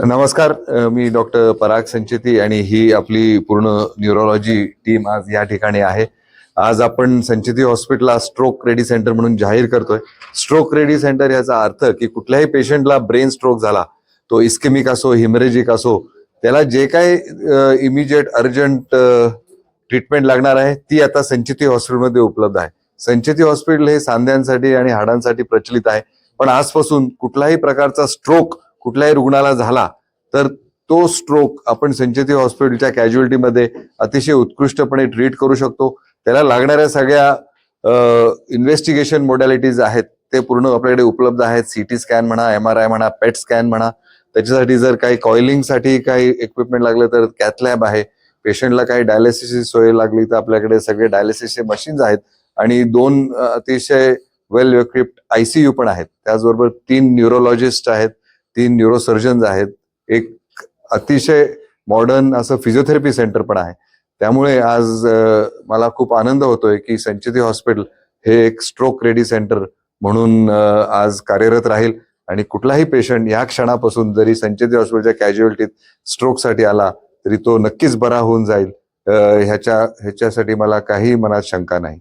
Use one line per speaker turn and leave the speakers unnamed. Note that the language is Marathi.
नमस्कार मी डॉक्टर पराग संचेती आणि ही आपली पूर्ण न्यूरोलॉजी टीम आज या ठिकाणी आहे. आज आपण संचेती हॉस्पिटलला स्ट्रोक रेडी सेंटर म्हणून जाहीर करतोय. स्ट्रोक रेडी सेंटर याचा अर्थ की कुठल्याही पेशंटला ब्रेन स्ट्रोक झाला तो इस्केमिक असो हिमरेजिक असो त्याला जे काही इमिजिएट अर्जंट ट्रीटमेंट लागणार आहे ती आता संचेती हॉस्पिटलमध्ये उपलब्ध आहे. संचेती हॉस्पिटल हे सांध्यांसाठी आणि हाडांसाठी प्रचलित आहे. पण आजपासून कुठलाही प्रकारचा स्ट्रोक कुठल्याही रुग्णाला झाला तर तो स्ट्रोक आपण संचेती हॉस्पिटलच्या कॅज्युअलिटीमध्ये अतिशय उत्कृष्टपणे ट्रीट करू शकतो. त्याला लागणाऱ्या सगळ्या इन्व्हेस्टिगेशन मोडॅलिटीज आहेत ते पूर्ण आपल्याकडे उपलब्ध आहेत. सी टी स्कॅन म्हणा एम आर आय म्हणा पेट स्कॅन म्हणा. त्याच्यासाठी जर काही कॉइलिंगसाठी काही इक्विपमेंट लागलं तर कॅथलॅब आहे. पेशंटला काही डायलिसिसची सोय लागली तर आपल्याकडे सगळे डायलिसिसचे मशीन्स आहेत. आणि दोन अतिशय वेल इक्विप्ड आयसीयू पण आहेत. त्याचबरोबर तीन न्यूरोलॉजिस्ट आहेत. तीन न्यूरोसर्जन्स आहेत. एक अतिशय मॉडर्न असं फिजिओथेरपी सेंटर पण आहे. त्यामुळे आज मला खूप आनंद होतोय की संचिती हॉस्पिटल हे एक स्ट्रोक रेडी सेंटर म्हणून आज कार्यरत राहील. आणि कुठलाही पेशंट या क्षणापासून जरी संचेती हॉस्पिटलच्या कॅज्युअलिटीत स्ट्रोकसाठी आला तरी तो नक्कीच बरा होऊन जाईल. ह्याच्या ह्याच्यासाठी मला काही मनात शंका नाही.